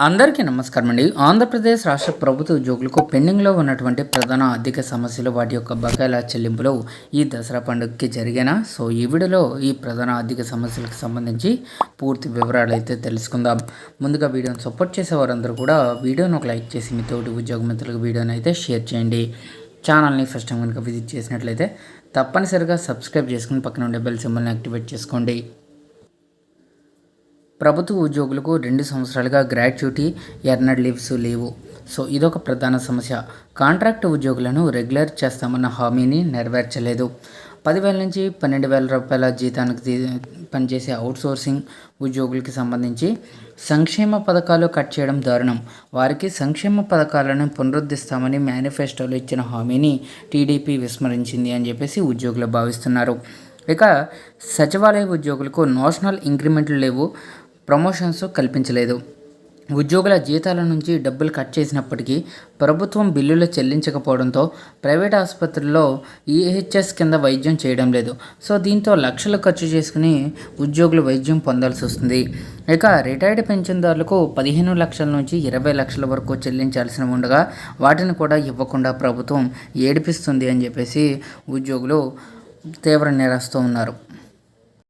అందరికీ నమస్కారం అండి. ఆంధ్రప్రదేశ్ రాష్ట్ర ప్రభుత్వ ఉద్యోగులకు పెండింగ్లో ఉన్నటువంటి ప్రధాన ఆర్థిక సమస్యలు వాటి యొక్క బకాయిల చెల్లింపులు ఈ దసరా పండుగకి జరిగిన? సో ఈ వీడియోలో ఈ ప్రధాన ఆర్థిక సమస్యలకు సంబంధించి పూర్తి వివరాలు అయితే తెలుసుకుందాం. ముందుగా వీడియోని సపోర్ట్ చేసే వారందరూ కూడా వీడియోను ఒక లైక్ చేసి మీ తోటి ఉద్యోగ మిత్రులకు వీడియోని అయితే షేర్ చేయండి. ఛానల్ని ఫస్ట్ టైం కనుక విజిట్ చేసినట్లయితే తప్పనిసరిగా సబ్స్క్రైబ్ చేసుకుని పక్కన ఉండే బెల్ సింబల్ని యాక్టివేట్ చేసుకోండి. ప్రభుత్వ ఉద్యోగులకు రెండు సంవత్సరాలుగా గ్రాట్యుటీ ఎర్నడ్ లీవ్స్ లేవు. సో ఇదొక ప్రధాన సమస్య. కాంట్రాక్ట్ ఉద్యోగులను రెగ్యులర్ చేస్తామన్న హామీని నెరవేర్చలేదు. పదివేల నుంచి పన్నెండు వేల రూపాయల జీతానికి పనిచేసే అవుట్సోర్సింగ్ ఉద్యోగులకి సంబంధించి సంక్షేమ పథకాలు కట్ చేయడం దారుణం. వారికి సంక్షేమ పథకాలను పునరుద్ధరిస్తామని మేనిఫెస్టోలో ఇచ్చిన హామీని టీడీపీ విస్మరించింది అని చెప్పేసి ఉద్యోగులు భావిస్తున్నారు. ఇక సచివాలయ ఉద్యోగులకు నేషనల్ ఇంక్రిమెంట్లు లేవు. ప్రమోషన్స్ కల్పించలేదు. ఉద్యోగుల జీతాల నుంచి డబ్బులు కట్ చేసినప్పటికీ ప్రభుత్వం బిల్లులు చెల్లించకపోవడంతో ప్రైవేట్ ఆసుపత్రుల్లో ఈహెచ్ఎస్ కింద వైద్యం చేయడం లేదు. సో దీంతో లక్షలు ఖర్చు చేసుకుని ఉద్యోగులు వైద్యం పొందాల్సి వస్తుంది. ఇక రిటైర్డ్ పెన్షన్దారులకు పదిహేను లక్షల నుంచి ఇరవై లక్షల వరకు చెల్లించాల్సిన ఉండగా వాటిని కూడా ఇవ్వకుండా ప్రభుత్వం ఏడిపిస్తుంది అని చెప్పేసి ఉద్యోగులు తీవ్ర నిరాశతో ఉన్నారు.